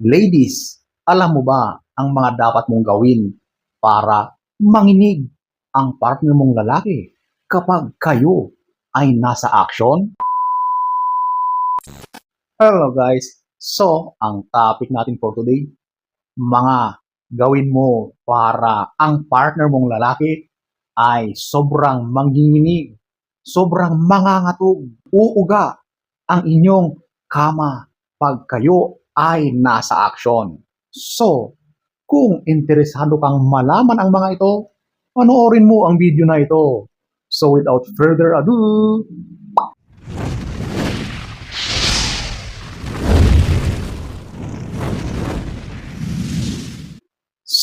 Ladies, alam mo ba ang mga dapat mong gawin para manginig ang partner mong lalaki kapag kayo ay nasa action? Hello guys! So, ang topic natin for today, mga gawin mo para ang partner mong lalaki ay sobrang manginginig, sobrang mangangatog, uuga ang inyong kama pag kayo ay nasa action. So, kung interesado kang malaman ang mga ito, panoorin mo ang video na ito. So without further ado,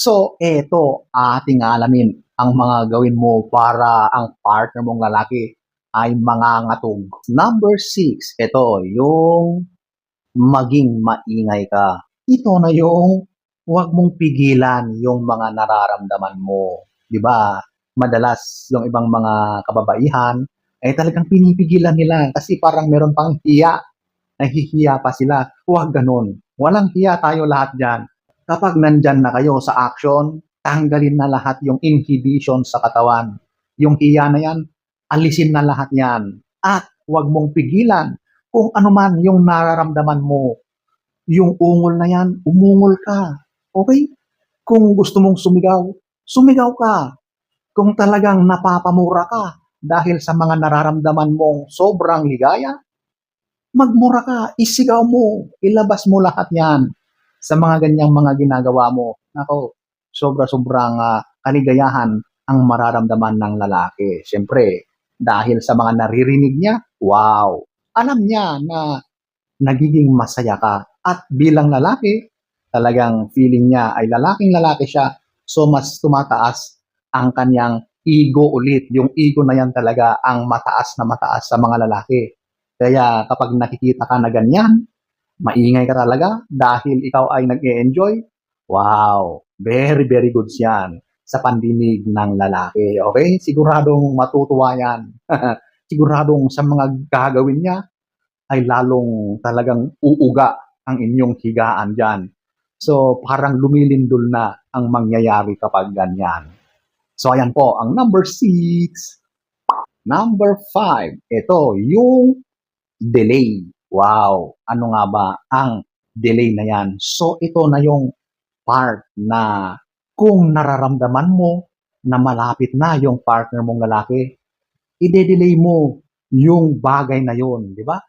So, eto, ating alamin ang mga gawin mo para ang partner mong lalaki ay mangangatog. Number six, ito, yung maging maingay ka. Ito na yung huwag mong pigilan yung mga nararamdaman mo. Di ba? Madalas yung ibang mga kababaihan ay talagang pinipigilan nila kasi parang meron pang hiya. Nahihiya pa sila. Huwag ganun. Walang hiya tayo lahat dyan. Kapag nandyan na kayo sa action, tanggalin na lahat yung inhibition sa katawan. Yung hiya na yan, alisin na lahat yan. At huwag mong pigilan kung ano man yung nararamdaman mo. Yung ungol na yan, umungol ka. Okay? Kung gusto mong sumigaw, sumigaw ka. Kung talagang napapamura ka dahil sa mga nararamdaman mong sobrang ligaya, magmura ka, isigaw mo, ilabas mo lahat yan sa mga ganyang mga ginagawa mo. Ako, sobra-sobrang ah, kaligayahan ang mararamdaman ng lalaki. Siyempre, dahil sa mga naririnig niya, wow, alam niya na nagiging masaya ka. At bilang lalaki, talagang feeling niya ay lalaking lalaki siya. So, mas tumataas ang kanyang ego ulit. Yung ego na yan talaga ang mataas na mataas sa mga lalaki. Kaya kapag nakikita ka na ganyan, maingay ka talaga dahil ikaw ay nag-e-enjoy. Wow, very very good yan sa pandinig ng lalaki. Okay? Siguradong matutuwa yan. Siguradong sa mga gagawin niya ay lalong talagang uuga ang inyong higaan dyan. So, parang lumilindol na ang mangyayari kapag ganyan. So, ayan po, ang number six. Number five, ito, yung delay. Wow, ano nga ba ang delay na yan? So, ito na yung part na kung nararamdaman mo na malapit na yung partner mong lalaki, ide-delay mo yung bagay na yon, di ba?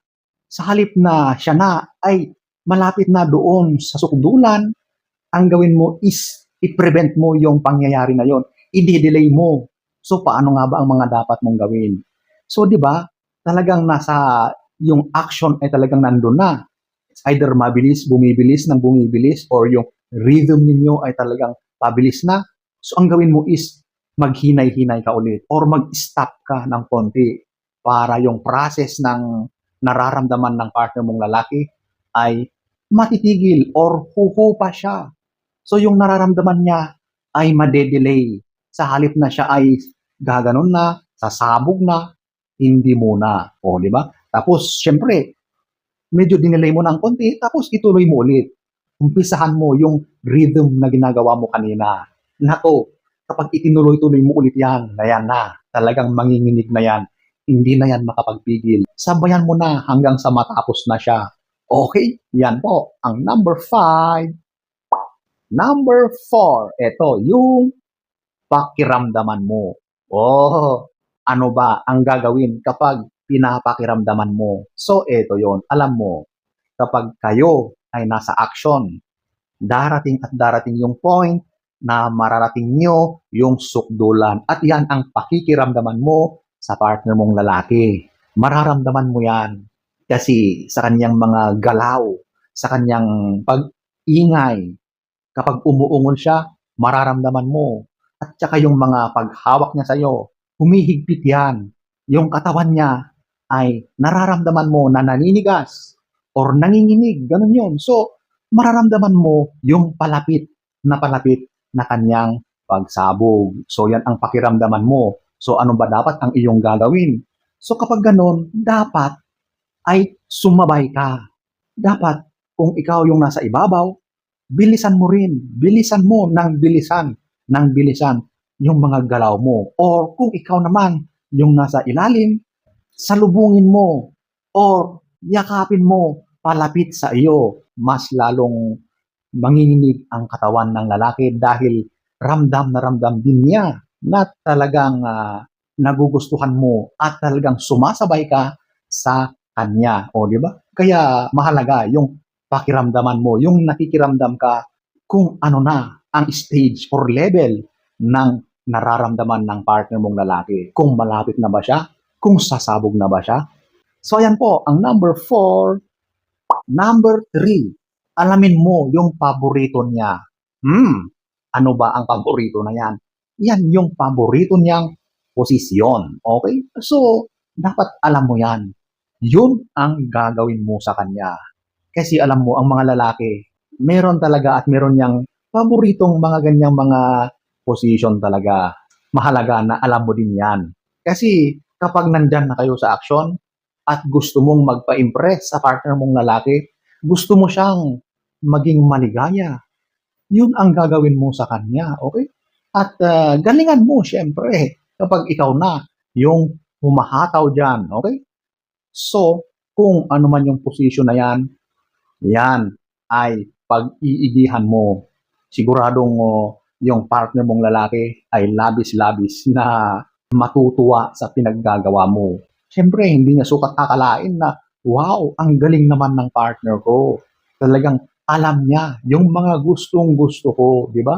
Sa halip na siya na ay malapit na doon sa sukdulan, ang gawin mo is i-prevent mo yung pangyayari na yon. I-delay mo. So, paano nga ba ang mga dapat mong gawin? So, di ba, talagang nasa yung action ay talagang nandun na. It's either mabilis, bumibilis ng bumibilis, or yung rhythm ninyo ay talagang pabilis na. So, ang gawin mo is maghinay-hinay ka ulit or mag-stop ka ng konti para yung process ng nararamdaman ng partner mong lalaki ay matitigil or huhupa siya. So, yung nararamdaman niya ay madedelay. Sa halip na siya ay gaganon na, sasabog na, hindi muna. O, di ba? Tapos, syempre, medyo dinelay mo ng konti, tapos ituloy mo ulit. Umpisahan mo yung rhythm na ginagawa mo kanina. Nako, kapag itinuloy-tuloy mo ulit yan, na yan na, talagang manginginig na yan, hindi na yan makapagpigil. Sabayan mo na hanggang sa matapos na siya. Okay, yan po, ang number five. Number four, ito, yung pakiramdaman mo. Oh, ano ba ang gagawin kapag pinapakiramdaman mo? So, ito yon Alam mo, kapag kayo ay nasa action, darating at darating yung point na mararating nyo yung sukdulan. At yan ang pakikiramdaman mo sa partner mong lalaki. Mararamdaman mo yan kasi sa kanyang mga galaw, sa kanyang pag-ingay, kapag umuungol siya, mararamdaman mo. At saka yung mga paghawak niya sa'yo, humihigpit yan. Yung katawan niya ay nararamdaman mo na naninigas or nanginginig, ganun yun. So, mararamdaman mo yung palapit na palapit na kanyang pagsabog. So, yan ang pakiramdaman mo. So, ano ba dapat ang iyong gagawin? So, kapag ganun, dapat ay sumabay ka. Dapat, kung ikaw yung nasa ibabaw, bilisan mo rin. Bilisan mo ng bilisan, ng bilisan yung mga galaw mo. Or kung ikaw naman yung nasa ilalim, salubungin mo or yakapin mo palapit sa iyo. Mas lalong manginginig ang katawan ng lalaki dahil ramdam na ramdam din niya na talagang ah, nagugustuhan mo at talagang sumasabay ka sa kanya. O, di ba? Kaya mahalaga yung pakiramdaman mo, yung nakikiramdam ka kung ano na ang stage or level ng nararamdaman ng partner mong lalaki. Kung malapit na ba siya, kung sasabog na ba siya. So ayan po, ang number four. Number three, alamin mo yung paborito niya. Hmm, ano ba ang paborito na yan? Yan yung paborito niyang posisyon. Okay? So, dapat alam mo yan. Yun ang gagawin mo sa kanya. Kasi alam mo, ang mga lalaki, meron talaga at meron niyang paboritong mga ganyang mga position talaga. Mahalaga na alam mo din yan. Kasi kapag nandyan na kayo sa action at gusto mong magpa-impress sa partner mong lalaki, gusto mo siyang maging maligaya, yun ang gagawin mo sa kanya, okay? At ah, galingan mo, syempre, kapag ikaw na yung humahataw dyan, okay? So, kung ano man yung position na yan, yan ay pag-iigihan mo. Siguradong oh, yung partner mong lalaki ay labis-labis na matutuwa sa pinaggagawa mo. Siyempre, hindi niya sukat akalain na, wow, ang galing naman ng partner ko. Talagang alam niya yung mga gustong gusto ko, di ba?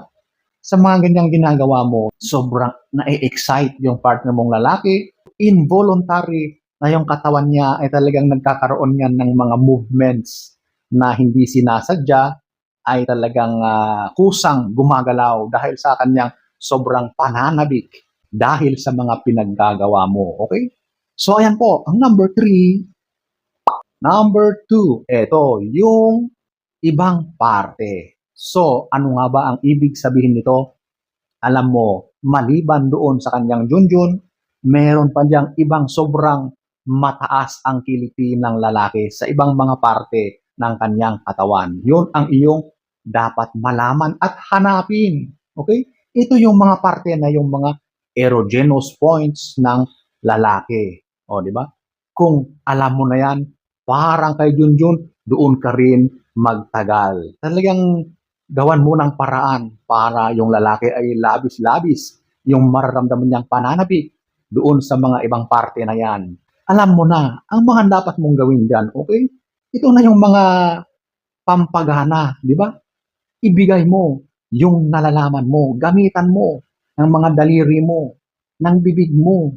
Sa mga ganyang ginagawa mo, sobrang na-excite yung partner mong lalaki, involuntary na yung katawan niya ay talagang nagkakaroon niya ng mga movements na hindi sinasadya, ay talagang ah, kusang gumagalaw dahil sa kanyang sobrang pananabik dahil sa mga pinaggagawa mo. Okay? So, ayan po. Ang number three, number two, ito, yung ibang parte. So, ano nga ba ang ibig sabihin nito? Alam mo, maliban doon sa kanyang junjun, meron pa diyang ibang sobrang mataas ang kiliti ng lalaki sa ibang mga parte ng kanyang katawan. Yun ang iyong dapat malaman at hanapin. Okay? Ito yung mga parte na yung mga erogenous points ng lalaki. O, di ba? Kung alam mo na yan, parang kay Junjun, doon ka rin magtagal. Talagang gawan mo ng paraan para yung lalaki ay labis-labis yung mararamdaman niyang pananabik doon sa mga ibang parte na yan. Alam mo na ang mga dapat mong gawin dyan, okay? Ito na yung mga pampagana, di ba? Ibigay mo yung nalalaman mo, gamitan mo ng mga daliri mo, ng bibig mo,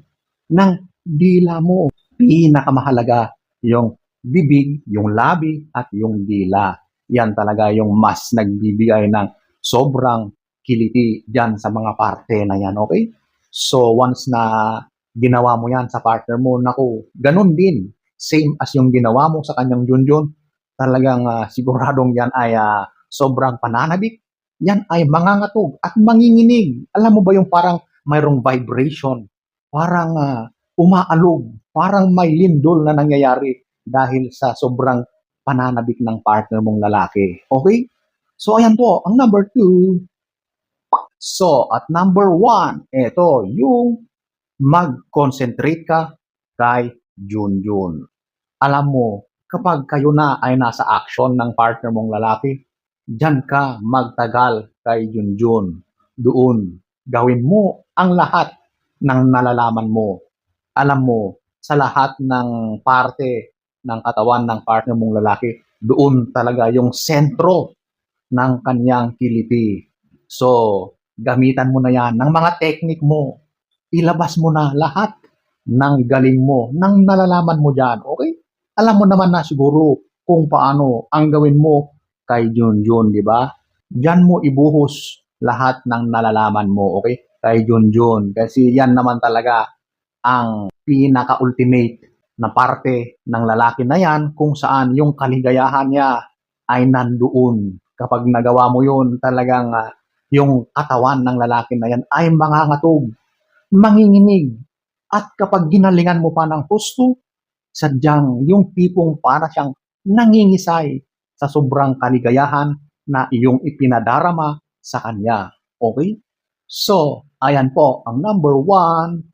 ng dila mo. Pinakamahalaga yung bibig, yung labi, at yung dila. Yan talaga yung mas nagbibigay ng sobrang kiliti dyan sa mga parte na yan, okay? So, once na ginawa mo yan sa partner mo, naku, ganun din. Same as yung ginawa mo sa kanyang junjun, talagang ah, siguradong yan ay ah, sobrang pananabik. Yan ay mangangatog at manginginig. Alam mo ba yung parang mayroong vibration, parang ah, umaalog, parang may lindol na nangyayari dahil sa sobrang pananabik ng partner mong lalaki. Okay? So, ayan po, ang number two. So, at number one, ito, yung mag-concentrate ka kay Junjun. Alam mo, kapag kayo na ay nasa action ng partner mong lalaki, Diyan ka magtagal kay Junjun. Doon, gawin mo ang lahat ng nalalaman mo. Alam mo, sa lahat ng parte ng katawan ng partner mong lalaki, doon talaga yung sentro ng kanyang kiliti. So, gamitan mo na yan ng mga technique mo. Ilabas mo na lahat ng galing mo, ng nalalaman mo dyan. Okay? Alam mo naman na siguro kung paano ang gawin mo kay Junjun, di ba? Diyan mo ibuhos lahat ng nalalaman mo, okay? Kay Junjun. Kasi yan naman talaga ang pinaka-ultimate na parte ng lalaki na yan kung saan yung kaligayahan niya ay nandoon. Kapag nagawa mo yun, talagang ah, yung katawan ng lalaki na yan ay mangangatog, manginginig. At kapag ginalingan mo pa ng husto, sadyang yung tipong para siyang nangingisay sa sobrang kaligayahan na iyong ipinadarama sa kanya. Okay? So, ayan po ang number one.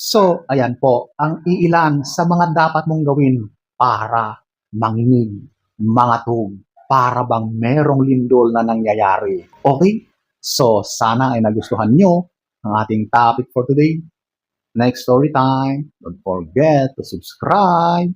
So, ayan po ang iilan sa mga dapat mong gawin para manginig, mangatog, para bang merong lindol na nangyayari. Okay? So, sana ay nagustuhan nyo ang ating topic for today. Next story time. Don't forget to subscribe